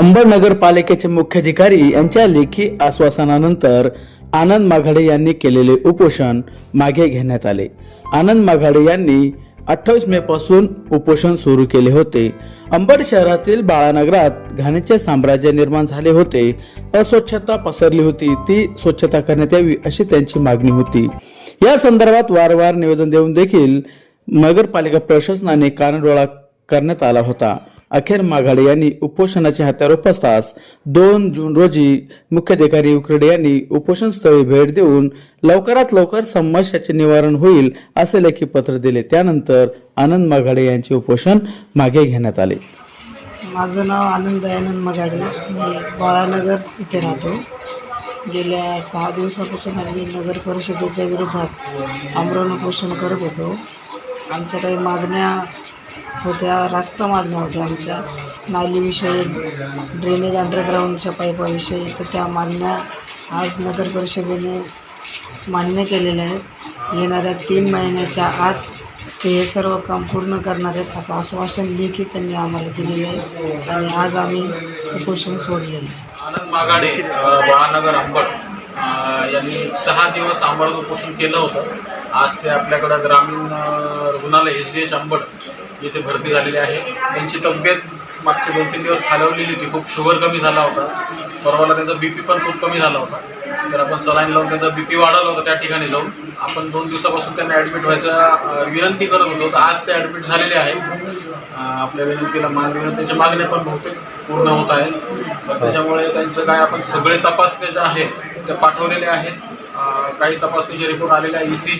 अंबड नगरपालिकेचे मुख्याधिकारी यांच्या लेखी आश्वासनानंतर आनंद माघाडे यांनी केलेले उपोषण मागे घेण्यात आले. आनंद माघाडे यांनी अठ्ठावीस मे पासून उपोषण सुरू केले होते. अंबड शहरातील बाळानगरात घाणीचे साम्राज्य निर्माण झाले होते. अस्वच्छता पसरली होती. ती स्वच्छता करण्यात यावी अशी त्यांची मागणी होती. या संदर्भात वारंवार निवेदन देऊन देखील नगरपालिका प्रशासनाने कानडोळा करण्यात आला होता. अखेर माघाडे यांनी उपोषणाचे हत्यार उपसतास. दोन जून रोजी मुख्याधिकारी उकरडे यांनी उपोषणस्थळी भेट देऊन लवकरात लवकर समस्याचे निवारण होईल असे लेखी पत्र दिले. त्यानंतर आनंद माघाडे यांचे उपोषण मागे घेण्यात आले. माझं नाव आनंद दयानंद मगाडे मी बाळानगर इथे राहतो. गेल्या सहा दिवसापासून आम्ही नगर परिषदेच्या विरोधात आमरण उपोषण करत होतो. आमच्या काही मागण्या होत्या रास्त मागण्या होत्या आमच्या. नालीविषयी ड्रेनेज अंडरग्राऊंडच्या पाईपाविषयी तर त्या मागण्या आज नगर परिषदेने मान्य केलेल्या आहेत. येणाऱ्या तीन महिन्याच्या आत ते हे सर्व काम पूर्ण करणार आहेत असं आश्वासन लेखी त्यांनी आम्हाला दिलेलं आहे. आणि आज आम्ही उपोषण सोडलेलं आहे. महानगर अंबड त्यांनी सहा दिवस आंबड उपोषण केलं होतं. आज ते आपल्याकडं ग्रामीण रुग्णालय एच डी एच आंबड येथे भरती झालेले आहे. त्यांची तब्येत मागचे दोन तीन दिवस खालवलेली होती. खूप शुगर कमी झाला होता. परवाला त्यांचा बी पी पण खूप कमी झाला होता. तर आपण सलाईन लावून त्यांचा बी पी वाढवला होता त्या ठिकाणी जाऊन. आपण दोन दिवसापासून त्यांना ॲडमिट व्हायचा विनंती करत होतो. तर आज ते ॲडमिट झालेले आहे. आपल्या विनंतीला मान देऊन त्यांच्या मागण्या पण बहुतेक पूर्ण होत आहेत. तर त्याच्यामुळे त्यांचं काय आपण सगळे तपासण्या जे आहे ते पाठवलेले आहेत. काही तपासणीचे रिपोर्ट आलेले आहे. E C